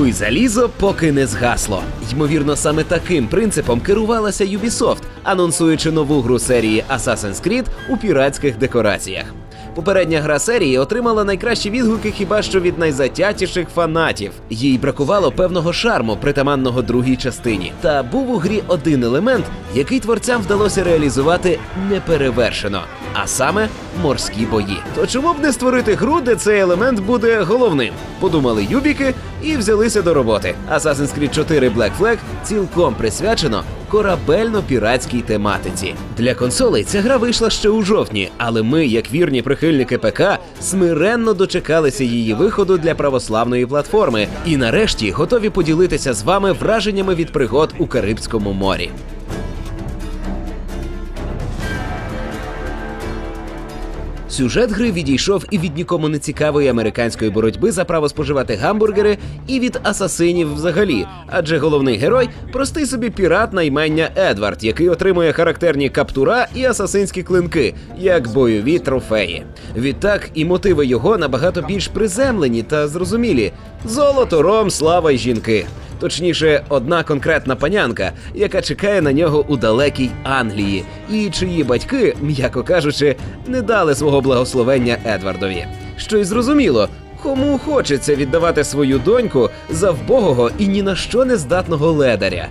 Куй залізо, поки не згасло. Ймовірно, саме таким принципом керувалася Ubisoft, анонсуючи нову гру серії Assassin's Creed у піратських декораціях. Попередня гра серії отримала найкращі відгуки хіба що від найзатятіших фанатів. Їй бракувало певного шарму, притаманного другій частині. Та був у грі один елемент, який творцям вдалося реалізувати неперевершено, а саме морські бої. То чому б не створити гру, де цей елемент буде головним? Подумали юбіки і взялися до роботи. Assassin's Creed 4 Black Flag цілком присвячено корабельно-піратській тематиці. Для консолей ця гра вийшла ще у жовтні, але ми, як вірні прихильники ПК, смиренно дочекалися її виходу для православної платформи і нарешті готові поділитися з вами враженнями від пригод у Карибському морі. Сюжет гри відійшов і від нікому не цікавої американської боротьби за право споживати гамбургери, і від асасинів взагалі. Адже головний герой простий собі пірат на імення Едвард, який отримує характерні каптура і асасинські клинки, як бойові трофеї. Відтак і мотиви його набагато більш приземлені та зрозумілі: золото, ром, слава й жінки. Точніше, одна конкретна панянка, яка чекає на нього у далекій Англії, і чиї батьки, м'яко кажучи, не дали свого благословення Едвардові. Що й зрозуміло, кому хочеться віддавати свою доньку за вбогого і ні на що не здатного ледаря.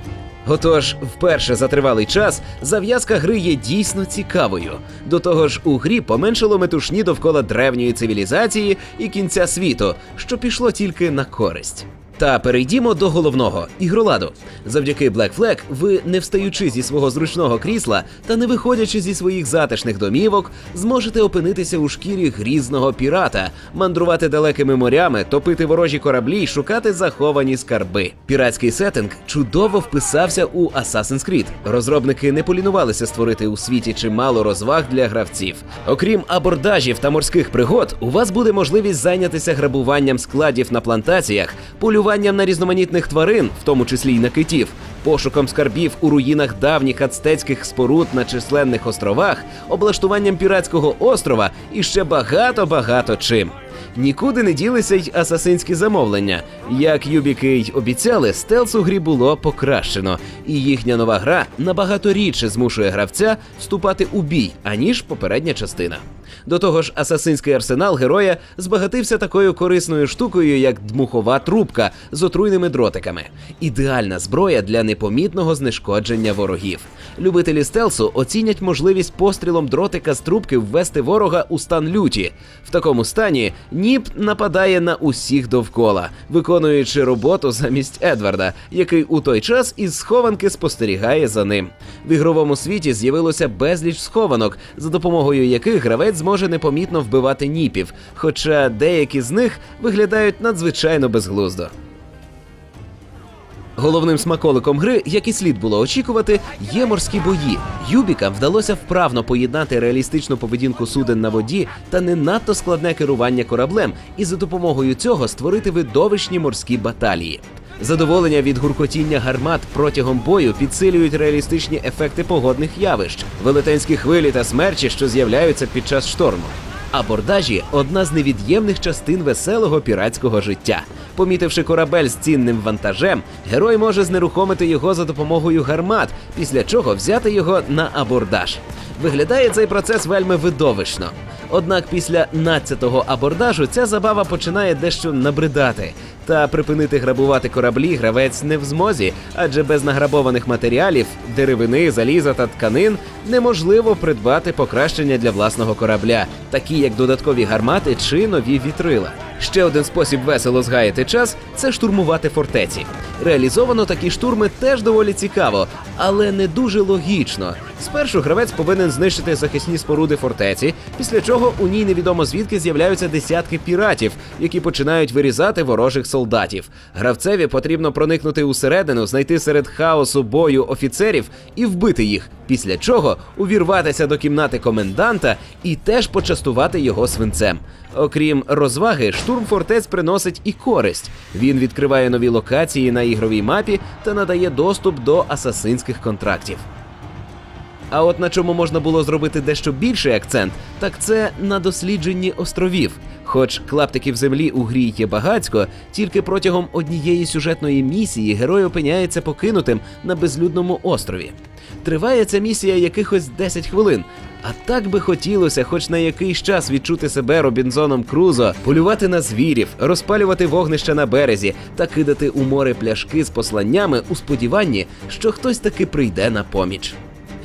Отож, вперше за тривалий час зав'язка гри є дійсно цікавою. До того ж, у грі поменшало метушні довкола древньої цивілізації і кінця світу, що пішло тільки на користь. Та перейдімо до головного ігроладу. Завдяки Black Flag ви, не встаючи зі свого зручного крісла та не виходячи зі своїх затишних домівок, зможете опинитися у шкірі грізного пірата, мандрувати далекими морями, топити ворожі кораблі й шукати заховані скарби. Піратський сеттинг чудово вписався у Assassin's Creed. Розробники не полінувалися створити у світі чимало розваг для гравців. Окрім абордажів та морських пригод, у вас буде можливість зайнятися грабуванням складів на плантаціях, полюванням на різноманітних тварин, в тому числі й на китів, пошуком скарбів у руїнах давніх ацтецьких споруд на численних островах, облаштуванням піратського острова і ще багато-багато чим. Нікуди не ділися й асасинські замовлення. Як юбіки й обіцяли, стелс у грі було покращено, і їхня нова гра набагато рідше змушує гравця вступати у бій, аніж попередня частина. До того ж, асасинський арсенал героя збагатився такою корисною штукою, як дмухова трубка з отруйними дротиками. Ідеальна зброя для непомітного знешкодження ворогів. Любителі стелсу оцінять можливість пострілом дротика з трубки ввести ворога у стан люті. В такому стані Ніп нападає на усіх довкола, виконуючи роботу замість Едварда, який у той час із схованки спостерігає за ним. В ігровому світі з'явилося безліч схованок, за допомогою яких гравець зможе непомітно вбивати ніпів, хоча деякі з них виглядають надзвичайно безглуздо. Головним смаколиком гри, як і слід було очікувати, є морські бої. Юбікам вдалося вправно поєднати реалістичну поведінку суден на воді та не надто складне керування кораблем, і за допомогою цього створити видовищні морські баталії. Задоволення від гуркотіння гармат протягом бою підсилюють реалістичні ефекти погодних явищ, велетенські хвилі та смерчі, що з'являються під час шторму. Абордажі одна з невід'ємних частин веселого піратського життя. Помітивши корабель з цінним вантажем, герой може знерухомити його за допомогою гармат, після чого взяти його на абордаж. Виглядає цей процес вельми видовищно. Однак після надцятого абордажу ця забава починає дещо набридати. Та припинити грабувати кораблі гравець не в змозі, адже без награбованих матеріалів, деревини, заліза та тканин неможливо придбати покращення для власного корабля, такі як додаткові гармати чи нові вітрила. Ще один спосіб весело згаяти час це штурмувати фортеці. Реалізовано такі штурми теж доволі цікаво, але не дуже логічно. Спершу гравець повинен знищити захисні споруди фортеці, після чого у ній невідомо звідки з'являються десятки піратів, які починають вирізати ворожих солдатів. Гравцеві потрібно проникнути усередину, знайти серед хаосу бою офіцерів і вбити їх. Після чого увірватися до кімнати коменданта і теж почастувати його свинцем. Окрім розваги, штурм фортець приносить і користь. Він відкриває нові локації на ігровій мапі та надає доступ до асасинських контрактів. А от на чому можна було зробити дещо більший акцент, так це на дослідженні островів. Хоч клаптиків землі у грі є багацько, тільки протягом однієї сюжетної місії герой опиняється покинутим на безлюдному острові. Триває ця місія якихось 10 хвилин. А так би хотілося, хоч на якийсь час відчути себе Робінзоном Крузо, полювати на звірів, розпалювати вогнища на березі та кидати у море пляшки з посланнями у сподіванні, що хтось таки прийде на поміч.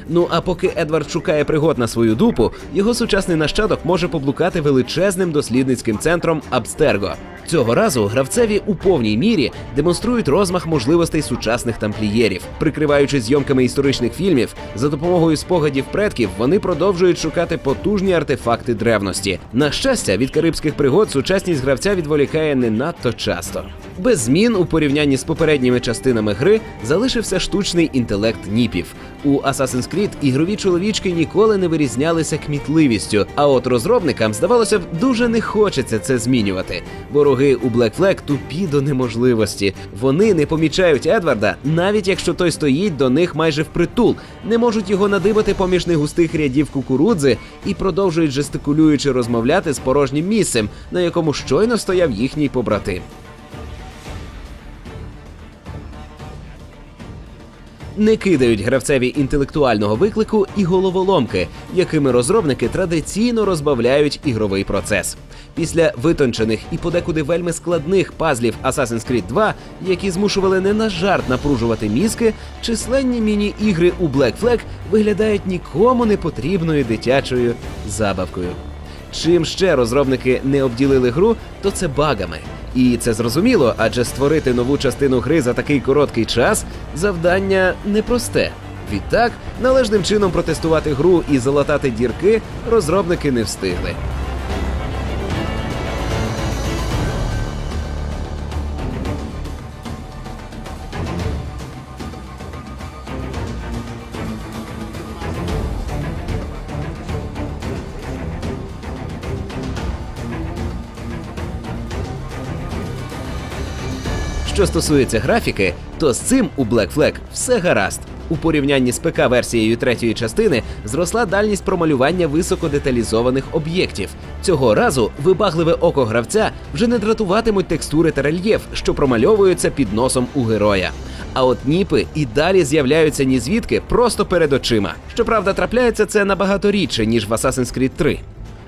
Ну а поки Едвард шукає пригод на свою дупу, його сучасний нащадок може поблукати величезним дослідницьким центром Абстерго. Цього разу гравцеві у повній мірі демонструють розмах можливостей сучасних тамплієрів. Прикриваючи зйомками історичних фільмів, за допомогою спогадів предків вони продовжують шукати потужні артефакти древності. На щастя, від карибських пригод сучасність гравця відволікає не надто часто. Без змін у порівнянні з попередніми частинами гри залишився штучний інтелект ніпів. У Assassin's Creed ігрові чоловічки ніколи не вирізнялися кмітливістю. А от розробникам, здавалося б, дуже не хочеться це змінювати. Вороги у Black Flag тупі до неможливості. Вони не помічають Едварда, навіть якщо той стоїть до них майже впритул, не можуть його надибати поміж негустих рядів кукурудзи і продовжують жестикулюючи розмовляти з порожнім місцем, на якому щойно стояв їхній побратим. Не кидають гравцеві інтелектуального виклику і головоломки, якими розробники традиційно розбавляють ігровий процес. Після витончених і подекуди вельми складних пазлів Assassin's Creed 2, які змушували не на жарт напружувати мізки, численні міні-ігри у Black Flag виглядають нікому не потрібною дитячою забавкою. Чим ще розробники не обділили гру, то це багами. І це зрозуміло, адже створити нову частину гри за такий короткий час завдання непросте. Відтак, належним чином протестувати гру і залатати дірки розробники не встигли. Що стосується графіки, то з цим у Black Flag все гаразд. У порівнянні з ПК-версією третьої частини зросла дальність промалювання високодеталізованих об'єктів. Цього разу вибагливе око гравця вже не дратуватимуть текстури та рельєф, що промальовуються під носом у героя. А от ніпи і далі з'являються ні звідки просто перед очима. Щоправда, трапляється це набагато рідше, ніж в Assassin's Creed 3.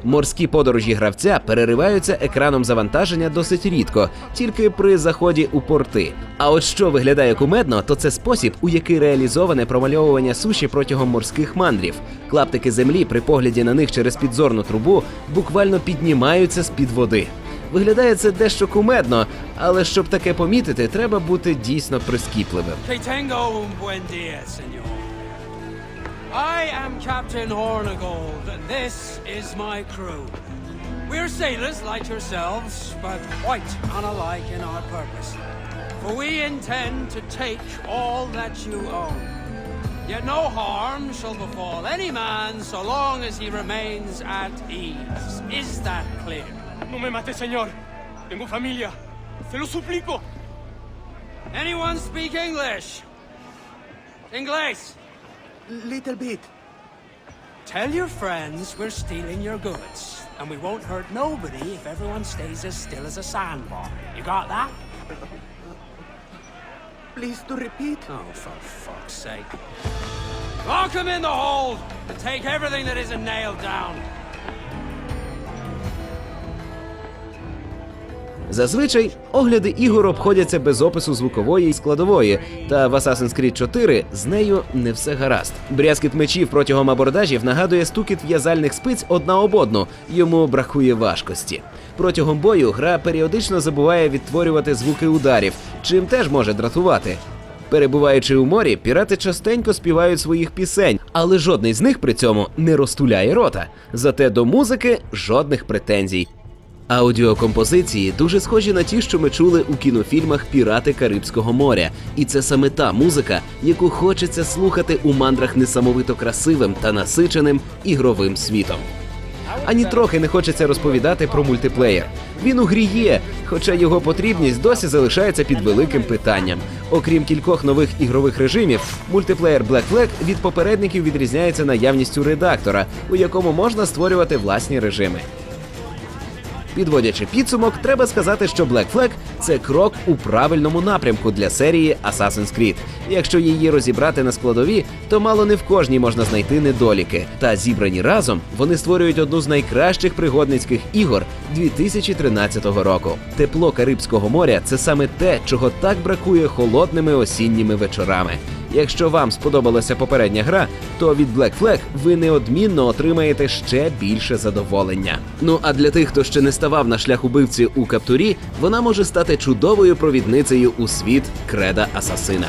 Морські подорожі гравця перериваються екраном завантаження досить рідко, тільки при заході у порти. А от що виглядає кумедно, то це спосіб, у який реалізоване промальовування суші протягом морських мандрів. Клаптики землі при погляді на них через підзорну трубу буквально піднімаються з під води. Виглядає це дещо кумедно, але щоб таке помітити, треба бути дійсно прискіпливим. I am Captain Hornigold, and this is my crew. We're sailors like yourselves, but quite unlike in our purpose. For we intend to take all that you own. Yet no harm shall befall any man so long as he remains at ease. Is that clear? No me mate, señor. Tengo familia. Se lo suplico. Anyone speak English? English! Little bit. Tell your friends we're stealing your goods, and we won't hurt nobody if everyone stays as still as a sandbar. You got that? Please to repeat. Oh, for fuck's sake. Lock him in the hold and take everything that isn't nailed down. Зазвичай огляди ігор обходяться без опису звукової і складової, та в Assassin's Creed 4 з нею не все гаразд. Брязкіт мечів протягом абордажів нагадує стукіт в'язальних спиць одна об одну, йому бракує важкості. Протягом бою гра періодично забуває відтворювати звуки ударів, чим теж може дратувати. Перебуваючи у морі, пірати частенько співають своїх пісень, але жодний з них при цьому не розтуляє рота. Зате до музики жодних претензій. Аудіокомпозиції дуже схожі на ті, що ми чули у кінофільмах Пірати Карибського моря, і це саме та музика, яку хочеться слухати у мандрах несамовито красивим та насиченим ігровим світом. Ані трохи не хочеться розповідати про мультиплеєр. Він у грі є, хоча його потрібність досі залишається під великим питанням. Окрім кількох нових ігрових режимів, мультиплеєр Black Flag від попередників відрізняється наявністю редактора, у якому можна створювати власні режими. Підводячи підсумок, треба сказати, що Black Flag – це крок у правильному напрямку для серії Assassin's Creed. Якщо її розібрати на складові, то мало не в кожній можна знайти недоліки. Та зібрані разом вони створюють одну з найкращих пригодницьких ігор 2013 року. Тепло Карибського моря це саме те, чого так бракує холодними осінніми вечорами. Якщо вам сподобалася попередня гра, то від Black Flag ви неодмінно отримаєте ще більше задоволення. Ну а для тих, хто ще не ставав на шлях убивці у каптурі, вона може стати чудовою провідницею у світ креда Асасина.